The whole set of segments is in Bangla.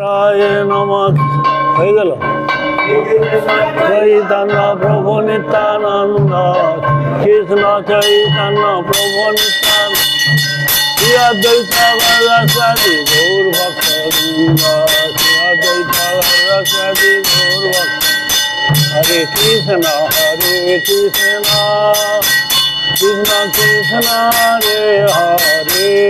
রায় নমঃ হয়ে গেল? চৈতন্য প্রভু নিত্যানন্দ। কৃষ্ণ চৈতন্য প্রভু নিত্যানন্দ। গৌর ভক্তবৃন্দ। গদাসাদি গৌর ভক্ত। হরে কৃষ্ণ হরে কৃষ্ণ। কৃষ্ণ কৃষ্ণ হরে হরে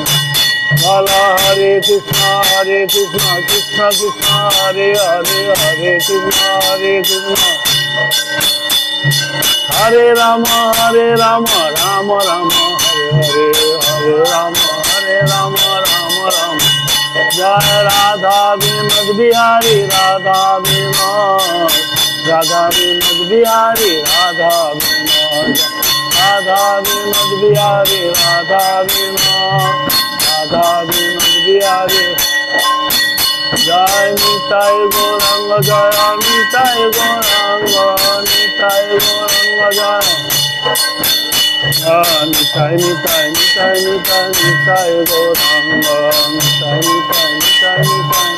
বল হরে কৃষ্ণ হরে কৃষ্ণ কৃষ্ণ কৃষ্ণ হরে হরে হরে কৃষ্ণ হরে কৃষ্ণ হরে রাম হরে রাম রাম রাম হরে হরে হরে রাম হরে রাম রাম রাম জয় রাধা বিনোদ বিহারী রাধা বিনোদ রাধা বিনোদ বিহারী রাধা বিনোদ রাধা বিনোদ বিহারী রাধা বিনোদ জয় নিতাই গৌরঙ্গ জয় নিতাই গৌরঙ্গ নিতাই গৌরঙ্গ জয় নিতাই নিতাই নিতাই নিতাই নিতাই গৌরঙ্গ নিতাই নিতাই নিতাই নিতাই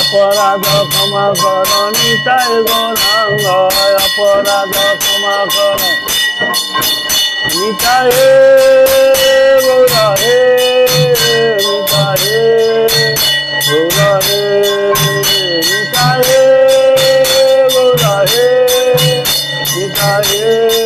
অপরাধ ক্ষমা কর নিতাই গৌরাঙ্গ অপরাধ ক্ষমা কর নিতাই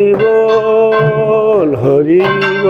হরিব হরিব।